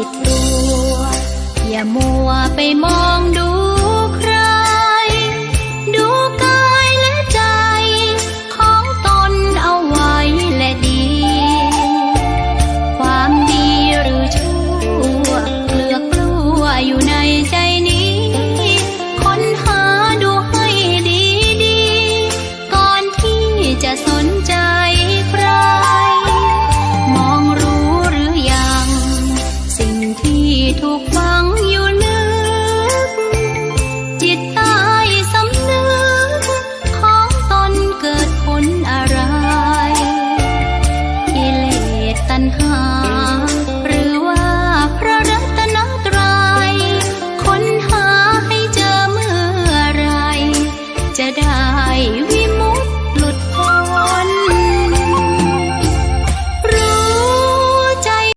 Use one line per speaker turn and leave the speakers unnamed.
จิตรัวอย่ามัวไปมองดู ที่ถูกฝังอยู่ลึก จิตใต้สำนึก ของตนเกิดผลอะไรกิเลสตัณหา หรือว่าพระรัตนตรัยค้นหาให้เจอเมื่อไร จะได้